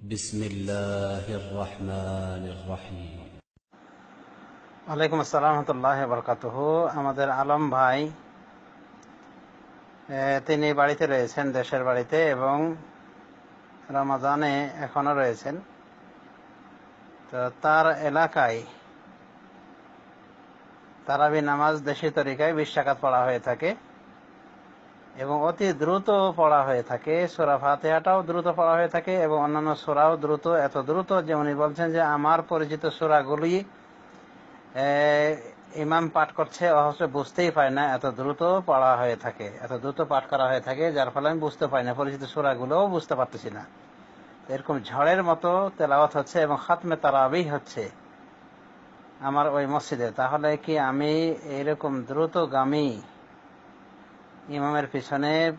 بسم الله الرحمن الرحيم ওয়ালাইকুম আসসালাম রহমতুল্লাহ বরকাতুহ আমাদের আলম ভাই এ, তিনি বাড়িতে রয়েছেন দেশের বাড়িতে এবং রমাজানে এখনো রয়েছেন তো তার এলাকায় তারাবি নামাজ দেশি তরিকায় বিশ টাকাত পড়া হয়ে থাকে এবং অতি দ্রুত পড়া হয়ে থাকে। সোরা ফাতেহাটাও দ্রুত পড়া হয়ে থাকে এবং অন্যান্য সোরাও দ্রুত, এত দ্রুত যে উনি বলছেন যে আমার পরিচিত সোরাগুলি ইমাম পাঠ করছে অবশ্য বুঝতেই পারে না, এত দ্রুত পড়া হয়ে থাকে, এত দ্রুত পাঠ করা হয়ে থাকে, যার ফলে আমি বুঝতে পারি না, পরিচিত সুরাগুলোও বুঝতে পারতেছি না। এরকম ঝড়ের মতো তেলাওয়াত হচ্ছে এবং খাতমে তারাবি হচ্ছে আমার ওই মসজিদে। তাহলে কি আমি এরকম দ্রুতগামী ইমামের পিছনে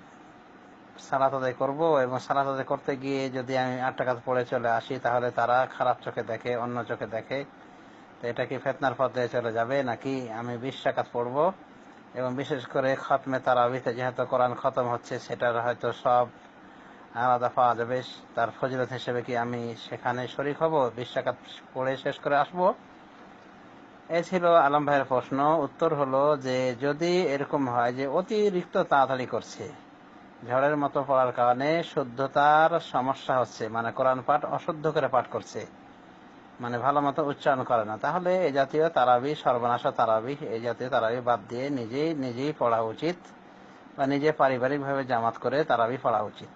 সালাত আদায় করব এবং সালাত আদায় করতে গিয়ে যদি আমি আট টাকা পড়ে চলে আসি, তাহলে তারা খারাপ চোখে দেখে, অন্য চোখে দেখে। তো এটা কি ফেতনার পথে চলে যাবে নাকি আমি বিশ টাকা পড়ব? এবং বিশেষ করে খতমে তারা তারাবিতে যেহেতু কোরআন খতম হচ্ছে, সেটার হয়তো সব আলাদা পাওয়া যাবে। তার ফজিলত হিসেবে কি আমি সেখানে শরিক হব? বিশ টাকা পড়ে শেষ করে আসব? এ ছিল আলম ভাইয়ের প্রশ্ন। উত্তর হলো যে, যদি এরকম হয় যে, অতিরিক্ত তাড়াতাড়ি করছে, ঝড়ের মতো পড়ার কারণে শুদ্ধতার সমস্যা হচ্ছে মানে কোরআন পাঠ অশুদ্ধ করে পাঠ করছে মানে ভালো মতো উচ্চারণ করে না, তাহলে এ জাতীয় তারাবি, সর্বনাশা তারাবি এই জাতীয় তারাবি বাদ দিয়ে নিজেই নিজেই পড়া উচিত, বা নিজে পারিবারিকভাবে জামাত করে তারাবি পড়া উচিত।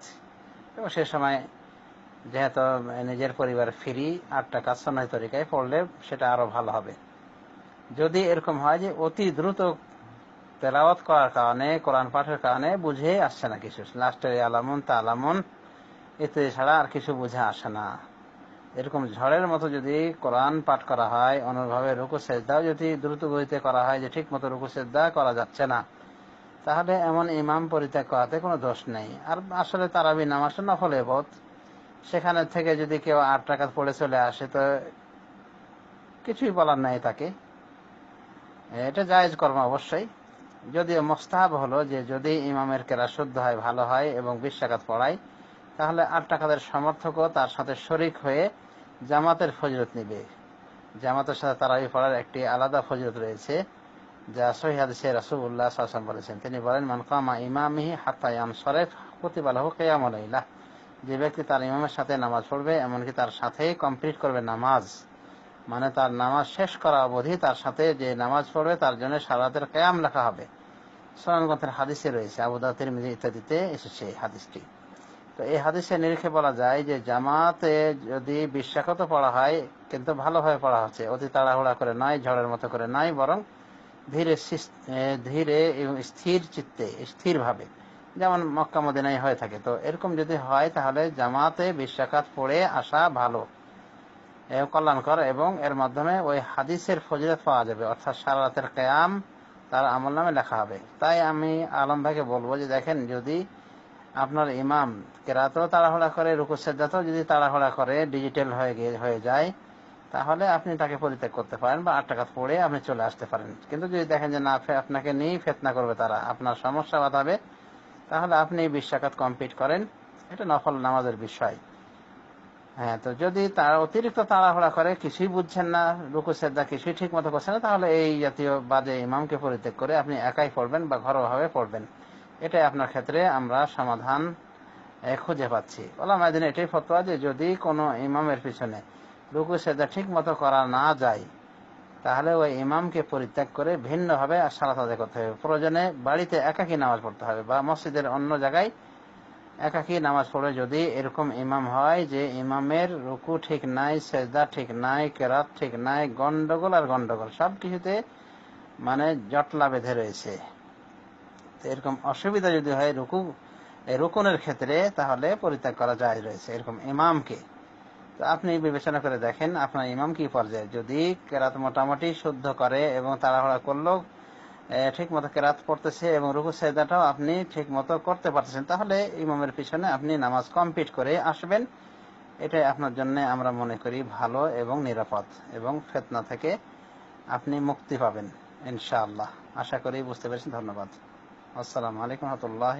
এবং সে সময় যেহেতু নিজের পরিবার ফিরি, আটটা টাকা সন্ন্যায় তরিকায় পড়লে সেটা আরও ভালো হবে। যদি এরকম হয় যে অতি দ্রুত তেলাওয়াত করার কারণে, কোরআন পাঠের কারণে বুঝে আসছে না কিছু। লাস্টের আলামুন তা আলামুন এতে ছাড়া আর কিছু বুঝে আসে না। এরকম ঝড়ের মতো যদি কোরআন পাঠ করা হয়, অনুভাবে রুকু সেজদাও যদি দ্রুত গতিতে করা হয় যে ঠিক মতো রুকু সেজদা করা যাচ্ছে না, তাহলে এমন ইমাম পরিত্যাগ করাতে কোনো দোষ নেই। আর আসলে তারাবি নামাজ নফলে বোধ সেখানে থেকে যদি কেউ আট টাকা পড়ে চলে আসে, তো কিছুই বলার নাই তাকে। এটা জায়েজ কর্ম অবশ্যই। যদিও মোস্তাহাব হলো যে, যদি ইমামের কেরা শুদ্ধ হয়, ভালো হয় এবং বিশ পড়ায়, তাহলে আট টাকাদের সমর্থকও তার সাথে শরিক হয়ে জামাতের ফজরত নিবে। জামাতের সাথে তারাবি পড়ার একটি আলাদা ফজরত রয়েছে, যা সহিহাদিসে রাসুল্লাহ সাল্লাম বলেছেন। তিনি বলেন, মান কামা ইমামিহি হাত্তায়াম সরেফ প্রতিবালহ কেয়ামলাইলাহ যে ব্যক্তি তার ইমামের সাথে নামাজ পড়বে, এমনকি তার সাথে কমপ্লিট করবে নামাজ। মানে তার নামাজ শেষ করা অবধি তার সাথে যে নামাজ পড়বে, তার জন্য সারাতের কেয়াম লেখা হবে। সোনানগঞ্জের হাদিসে রয়েছে আবুদাতের মিজি ইত্যাদিতে এসেছে হাদিসটি। তো এই হাদিসে নিরিখে বলা যায় যে জামাতে যদি বিশ্বাসত পড়া হয়, কিন্তু ভালোভাবে পড়া হচ্ছে, অতি তাড়াহুড়া করে নয় ঝড়ের মতো করে নয় বরং ধীরে ধীরে এবং স্থির চিত্তে স্থির ভাবে যেমন মক্কা মদিনায় হয়ে থাকে। তো এরকম যদি হয়, তাহলে জামাতে বিশ্বাকাত পড়ে আসা ভালো। কল্যাণকর এবং এর মাধ্যমে ওই হাদিসের ফজিলত পাওয়া যাবে। অর্থাৎ সারা রাতের কেয়াম তার আমল নামে লেখা হবে। তাই আমি আলম ভাইকে বলব যে দেখেন, যদি আপনার ইমাম কেরাতেও তাড়াহুড়া করে রুকুসেদাতেও যদি তাড়াহুড়া করে, ডিজিটাল হয়ে হয়ে যায়, তাহলে আপনি তাকে পরিত্যাগ করতে পারেন বা আট টাকা পড়ে আপনি চলে আসতে পারেন। কিন্তু যদি দেখেন যে না আপনাকে নিয়েই ফেতনা করবে তারা, আপনার সমস্যা বাঁধাবে, তাহলে আপনি বিশ্বাকাত কমপ্লিট করেন। এটা নফল নামাজের বিষয়। হ্যাঁ তো যদি তারা অতিরিক্ত তাড়াহুড়া করে, কিছুই বুঝছেন না, রুকু সেদ্ধা কিছুই ঠিক মতো করছেন না, তাহলে এই জাতীয় বাদে ইমামকে পরিত্যাগ করে আপনি একাই পড়বেন বা ঘরোয়াভাবে পড়বেন। এটাই আপনার ক্ষেত্রে আমরা সমাধান খুঁজে পাচ্ছি। ওলামা দিন এটাই ফতোয়া যে যদি কোনো ইমামের পিছনে রুকু সেদ্ধা ঠিক মতো করা না যায়, তাহলে ওই ইমামকে পরিত্যাগ করে ভিন্নভাবে সালাত আদায় করতে হবে। প্রয়োজনে বাড়িতে একাকি নামাজ পড়তে হবে বা মসজিদের অন্য জায়গায় একাকি নামাজ পড়ে যদি এরকম ইমাম হয় যে ইমামের রুকু ঠিক নাই, সেজদা ঠিক নাই, কেরাত ঠিক নাই, গন্ডগোল আর গন্ডগোল, সব কিছুতে মানে জটলা বেঁধে রয়েছে। এরকম অসুবিধা যদি হয় রুকু রুকুনের ক্ষেত্রে তাহলে পরিত্যাগ করা যায় রয়েছে এরকম ইমামকে। তো আপনি বিবেচনা করে দেখেন আপনার ইমাম কি পর্যায়ে যদি কেরাত মোটামুটি শুদ্ধ করে এবং তাড়াহুড়া করলেও ঠিক মতো কেরাত পড়তেছে এবং রুকু সেদাটাও আপনি ঠিক মতো করতে পারতেছেন। তাহলে ইমামের পিছনে আপনি নামাজ কমপ্লিট করে আসবেন। এটাই আপনার জন্য আমরা মনে করি ভালো এবং নিরাপদ এবং ফেতনা থেকে আপনি মুক্তি পাবেন, ইনশাআল্লাহ। আশা করি বুঝতে পেরেছেন। ধন্যবাদ। আসসালামু আলাইকুম রহমতুল্লাহ